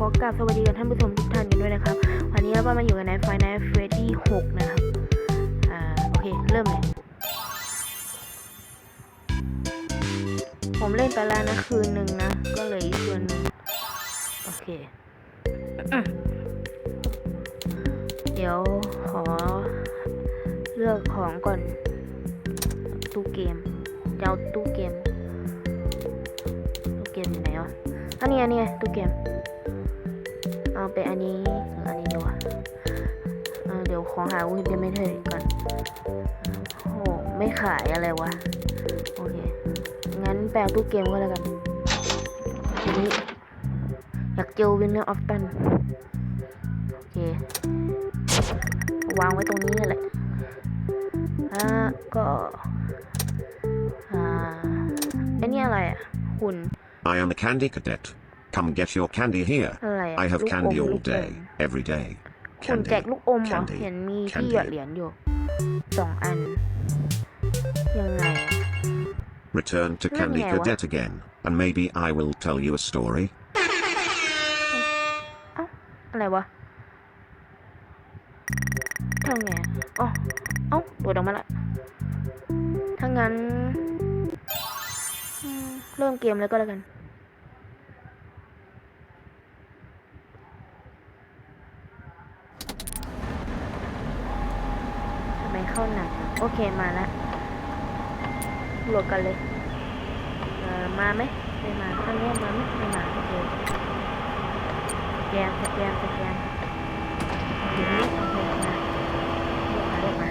ขอกราบสวัสดีกับท่านผู้ชมทุกท่านกันด้วยนะครับ วันนี้เราก็มาอยู่กันในไฟในเฟรดดี้6นะครับ อ่า โอเค เริ่มเลย ผมเล่นไปแล้วนะคืนหนึ่งนะ ก็เลยอีกคืนนึงโอเค เดี๋ยวขอเลือกของก่อน ตู้เกมจะเอาตู้เกมตู้เกมอยู่ไหนวะอันนี้อันนี้ตู้เกม เอาไปอันนี้หรืออันนี้ดีวะเเดี๋ยวขอหาวิดีโอไม่เถอะก่อนโอ้ไม่ขายอะไรวะ โอเค งั้นแปลตู้เกมก็แล้วกันทีนี้อยากเจอวินเนอร์ออฟตันโอเค วางไว้ตรงนี้แหละอ่าก็อ่าไอ้นี่อะไรอะ หุ่น I am a candy cadet. Come get your candy here. อะไรอะ I have ลูกอม candy ลู all กอม day, every day. หุ่น Candy. แจกลูกอมเหรอ candy, เห็นมีที่ candy หยอดเหรียญอยู่สองอัน ยังไงอะ Return to Candy Yeah, what? Cadet again, and maybe I will tell you a story. เอ้าอะไรวะทำไงอะอ๋อเอ้าโดดออกมาละ ถ้างั้นอืมเริ่มเกมเลยก็แล้วกัน ทำไม เข้าหนักโอเคมาแล้วโหลดกันเลยเออมาไหมไม่มาข้างนี้มาไหมไม่มาโอเคสแกนสแกนสแกนถึงนี้โอเคมาเรียกมาเรียกมา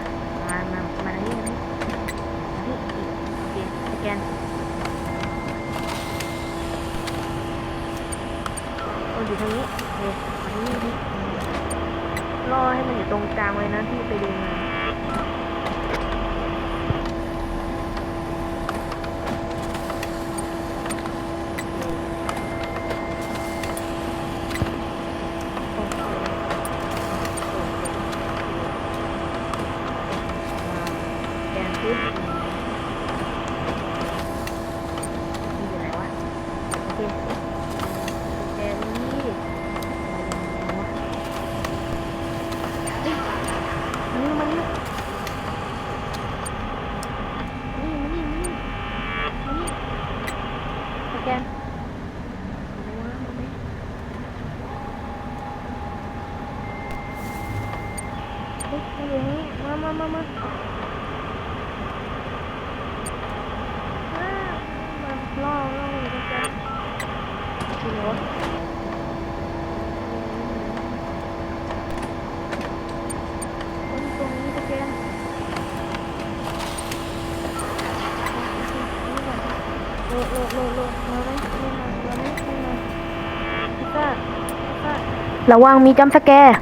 มา มามาที่นี่นี่อีกโอเคสแกนโอ้อยู่ทางนี้โอเคมาที่นี่ที่รอให้มันอยู่ตรงกลางเลยนะที่ไปดูมา แกนขึ้น อยู่ไหนวะโอเคแกนนี่เฮ้ยมานี่มานี่นี่มานี่มานี่มานี่สแกนเอาวะเอาไหมเฮ้ยมาอยู่นี่มามามามา อ่ามันล่อล่ออยู่ตรงกลางจริงเหรอโอ้ยตรงนี้สแกนโหลดโหลดโหลดโหลดมาไหมไม่มามาไหมไม่มาพิซซ่าพิซซ่า ระวังมีจัมสแกร์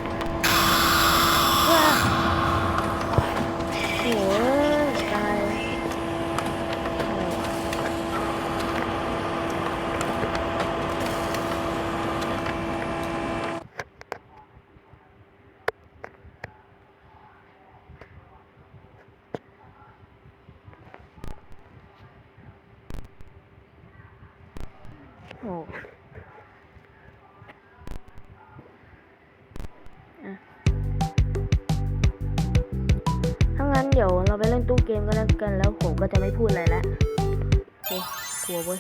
โอ้ยตายโอ้ ดี๋ยวเราไปเล่นตู้เกมก็แล้วกันแล้วผมก็จะไม่พูดอะไรแล้วโอ้กลัวเว้ย